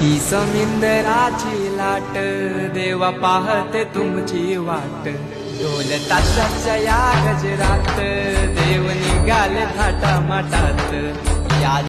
ही समिंदराची लाट देवा पाहते तुमची वाट. ढोल ताशाच्या या गजरात देव निघाले थाटा माटात या